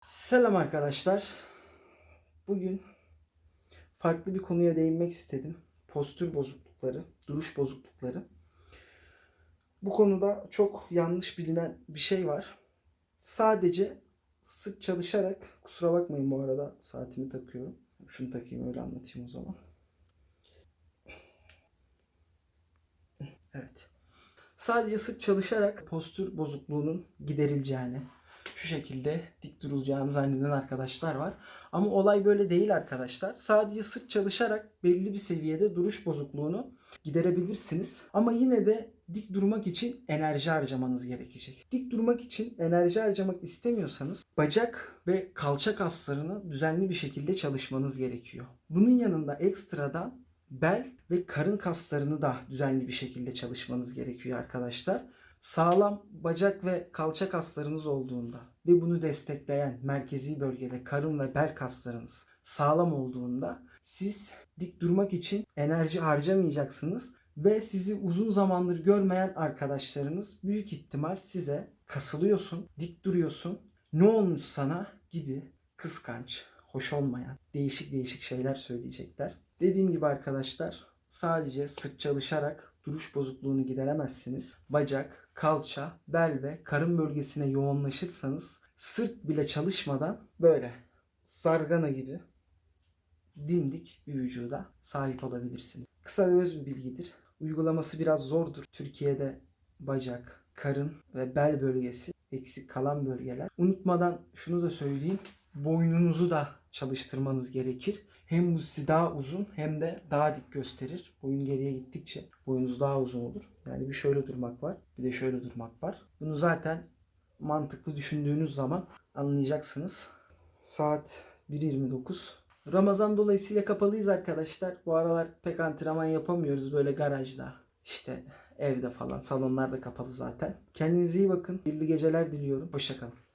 Selam arkadaşlar. Bugün farklı bir konuya değinmek istedim. Postür bozuklukları, duruş bozuklukları. Bu konuda çok yanlış bilinen bir şey var. Sadece sık çalışarak, kusura bakmayın bu arada saatimi takıyorum. Şunu takayım öyle anlatayım o zaman. Evet. Sadece sık çalışarak postür bozukluğunun giderileceğini, şu şekilde dik durulacağını zanneden arkadaşlar var. Ama olay böyle değil arkadaşlar. Sadece sık çalışarak belli bir seviyede duruş bozukluğunu giderebilirsiniz. Ama yine de dik durmak için enerji harcamanız gerekecek. Dik durmak için enerji harcamak istemiyorsanız bacak ve kalça kaslarını düzenli bir şekilde çalışmanız gerekiyor. Bunun yanında ekstradan bel ve karın kaslarını da düzenli bir şekilde çalışmanız gerekiyor arkadaşlar. Sağlam bacak ve kalça kaslarınız olduğunda ve bunu destekleyen merkezi bölgede karın ve bel kaslarınız sağlam olduğunda siz dik durmak için enerji harcamayacaksınız ve sizi uzun zamandır görmeyen arkadaşlarınız büyük ihtimal size kasılıyorsun, dik duruyorsun, ne olmuş sana gibi kıskanç, hoş olmayan değişik değişik şeyler söyleyecekler. Dediğim gibi arkadaşlar sadece sık çalışarak duruş bozukluğunu gideremezsiniz. Bacak, kalça, bel ve karın bölgesine yoğunlaşırsanız sırt bile çalışmadan böyle sargana gibi dimdik bir vücuda sahip olabilirsiniz. Kısa ve öz bir bilgidir. Uygulaması biraz zordur. Türkiye'de bacak, karın ve bel bölgesi eksik kalan bölgeler. Unutmadan şunu da söyleyeyim. Boynunuzu da çalıştırmanız gerekir. Hem bu daha uzun hem de daha dik gösterir. Boyun geriye gittikçe boyunuz daha uzun olur. Yani bir şöyle durmak var, bir de şöyle durmak var. Bunu zaten mantıklı düşündüğünüz zaman anlayacaksınız. Saat 1.29. Ramazan dolayısıyla kapalıyız arkadaşlar. Bu aralar pek antrenman yapamıyoruz böyle garajda. işte evde falan. Salonlar da kapalı zaten. Kendinize iyi bakın. Hayırlı geceler diliyorum. Hoşçakalın.